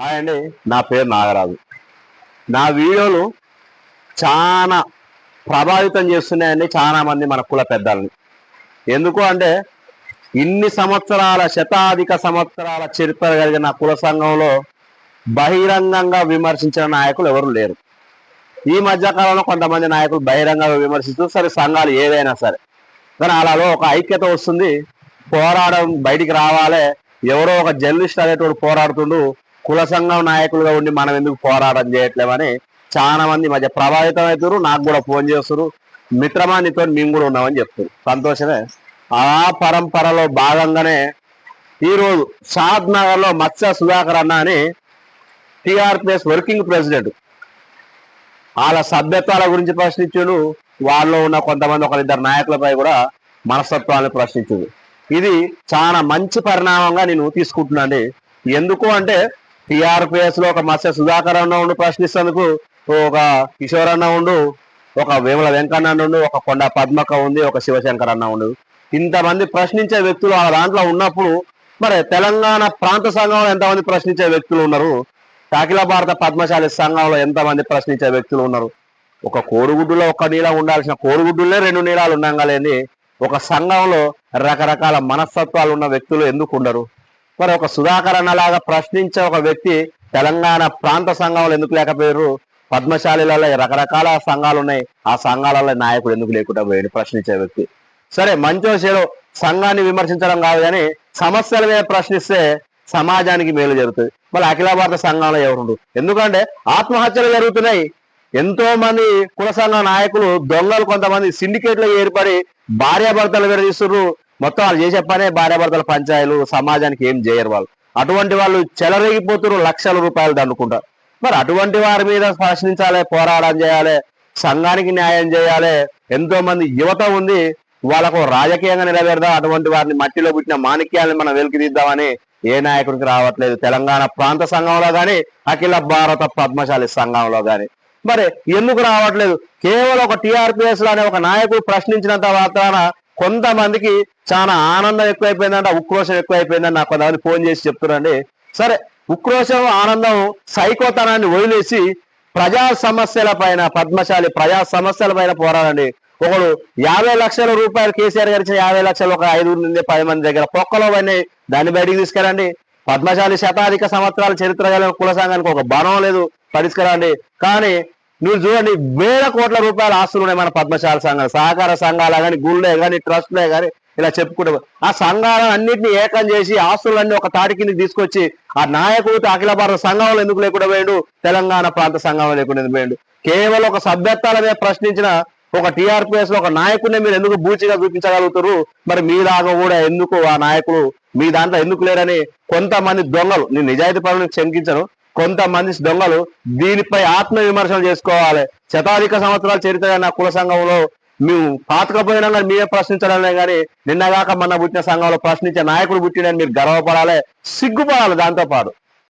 Hi అండి. నా పేరు నాగరాజు. నా వీడియోలు చాలా ప్రభావితం చేస్తున్నాయండి చాలా మంది మన కుల పెద్దల్ని. ఎందుకు అంటే ఇన్ని సంవత్సరాల శతాధిక సంవత్సరాల చరిత్ర కలిగిన కుల సంఘంలో బహిరంగంగా విమర్శించిన నాయకులు ఎవరు లేరు. ఈ మధ్య కాలంలో కొంతమంది నాయకులు బహిరంగంగా విమర్శిస్తూ సరే సంఘాలు ఏదైనా సరే. కానీ అలాలో ఒక ఐక్యత వస్తుంది. పోరాడడం బయటికి రావాలి. ఎవరో ఒక జర్నలిస్ట్ అనేటువంటి పోరాడుతుండు. కుల సంఘం నాయకులుగా ఉండి మనం ఎందుకు పోరాటం చేయట్లేమని చాలా మంది మధ్య ప్రభావితం అవుతారు నాకు కూడా ఫోన్ చేస్తారు మిత్రమా నీతో మేము కూడా ఉన్నామని చెప్తారు సంతోషమే? ఆ పరంపరలో భాగంగానే ఈరోజు షాద్ నగర్లో మత్స్య సుధాకర్ అన్న అని టిఆర్పిఎస్ వర్కింగ్ ప్రెసిడెంట్ వాళ్ళ సభ్యత్వాల గురించి ప్రశ్నించుడు. వాళ్ళలో ఉన్న కొంతమంది ఒకరిద్దరు నాయకులపై కూడా మనస్తత్వాన్ని ప్రశ్నించుడు. ఇది చాలా మంచి పరిణామంగా నేను తీసుకుంటున్నాను. ఎందుకు అంటే టిఆర్పిఎస్లో ఒక మత్స్య సుధాకర్ అన్న ఉండు ప్రశ్నిస్తేందుకు ఒక కిషోర్ అన్న ఉండు ఒక వేముల వెంకన్న ఉండు ఒక కొండ పద్మక ఉంది ఒక శివశంకర్ అన్న ఉండు. ఇంతమంది ప్రశ్నించే వ్యక్తులు ఆ దాంట్లో ఉన్నప్పుడు మరి తెలంగాణ ప్రాంత సంఘంలో ఎంతమంది ప్రశ్నించే వ్యక్తులు ఉన్నారు? అఖిల భారత పద్మశాలి సంఘంలో ఎంతమంది ప్రశ్నించే వ్యక్తులు ఉన్నారు? ఒక కోడిగుడ్డులో ఒక నీళం ఉండాల్సిన కోడిగుడ్డులే రెండు నీళాలు ఉండగలేని ఒక సంఘంలో రకరకాల మనస్తత్వాలు ఉన్న వ్యక్తులు ఎందుకు ఉండరు? మరి ఒక సుధాకర్ అన్నలాగా ప్రశ్నించే ఒక వ్యక్తి తెలంగాణ ప్రాంత సంఘంలో ఎందుకు లేకపోయారు? పద్మశాలిలలో రకరకాల సంఘాలు ఉన్నాయి. ఆ సంఘాలలో నాయకుడు ఎందుకు లేకుండా పోయాడు? ప్రశ్నించే వ్యక్తి. సరే మంచో చెడో సంఘాన్ని విమర్శించడం కాదు కానీ సమస్యల మీద ప్రశ్నిస్తే సమాజానికి మేలు జరుగుతుంది. మళ్ళీ అఖిల భారత సంఘంలో ఎవరుండు ఎందుకంటే ఆత్మహత్యలు జరుగుతున్నాయి. ఎంతో మంది కుల సంఘ నాయకులు దొంగలు కొంతమంది సిండికేట్లు ఏర్పడి భార్యాభర్తలు విడదీస్తున్నారు మొత్తం వాళ్ళు చేసే పనే భార్యాభర్తల పంచాయలు సమాజానికి ఏం చేయరు వాళ్ళు. అటువంటి వాళ్ళు చెలరేగిపోతున్నారు లక్షల రూపాయలు దండుకుంటారు. మరి అటువంటి వారి మీద ప్రశ్నించాలి పోరాటం చేయాలి సంఘానికి న్యాయం చేయాలి ఎంతో మంది యువత ఉంది వాళ్ళకు రాజకీయంగా నిలబెడదాం అటువంటి వారిని మట్టిలో పుట్టిన మాణిక్యాలను మనం వెలికిదిద్దామని ఏ నాయకుడికి రావట్లేదు. తెలంగాణ ప్రాంత సంఘంలో గాని అఖిల భారత పద్మశాలి సంఘంలో కానీ మరి ఎందుకు రావట్లేదు? కేవలం ఒక టీఆర్పీఎస్ అనే ఒక నాయకుడు ప్రశ్నించినంత మాత్రాన కొంతమందికి చాలా ఆనందం ఎక్కువైపోయిందంట ఉక్రోషం ఎక్కువైపోయిందని నాకు కొంతమంది ఫోన్ చేసి చెప్తున్నారండి. సరే ఉక్రోషం ఆనందం సైకోతనాన్ని వదిలేసి ప్రజా సమస్యల పైన పద్మశాలి ప్రజా సమస్యల పైన పోరాడండి. ఒకడు యాభై లక్షల రూపాయలు కేసీఆర్ గడిచిన ఇచ్చిన యాభై లక్షలు ఒక ఐదు నుండి పది మంది దగ్గర పొక్కలో పోయినాయి దాన్ని బయటికి తీసుకురండి. పద్మశాలి శతాధిక సంవత్సరాల చరిత్ర కలిగిన కుల సంఘానికి ఒక బలం లేదు. పరిష్కరండి కానీ నువ్వు చూడండి వేల కోట్ల రూపాయల ఆస్తులు ఉన్నాయి మన పద్మశాల సంఘాలు. సహకార సంఘాలు కానీ గుళ్ళే కానీ ట్రస్ట్లే కానీ ఇలా చెప్పుకుంటే ఆ సంఘాలను అన్నింటినీ ఏకం చేసి ఆస్తులన్నీ ఒక తాటి కిందకి తీసుకొచ్చి ఆ నాయకుడు అఖిల భారత సంఘంలో ఎందుకు లేకుండా పోయాడు? తెలంగాణ ప్రాంత సంఘంలో లేకుండా పోయాడు? కేవలం ఒక సభ్యత్వాల మీద ప్రశ్నించిన ఒక టీఆర్పీఎస్లో ఒక నాయకుడిని మీరు ఎందుకు బూచిగా చూపించగలుగుతారు మరి మీలాగా కూడా ఎందుకు ఆ నాయకులు మీ దాంట్లో ఎందుకు లేరని కొంతమంది దొంగలు నేను నిజాయితీ పనులను శంకించను. కొంతమంది దొంగలు దీనిపై ఆత్మ విమర్శలు చేసుకోవాలి. శతాధిక సంవత్సరాల చరిత్ర నా కుల సంఘంలో మేము పాతకపోయినా కానీ మీరే ప్రశ్నించడమే కానీ నిన్నగాక మొన్న పుట్టిన సంఘంలో ప్రశ్నించే నాయకుడు పుట్టినని మీరు గర్వపడాలి సిగ్గుపడాలి దాంతో పాటు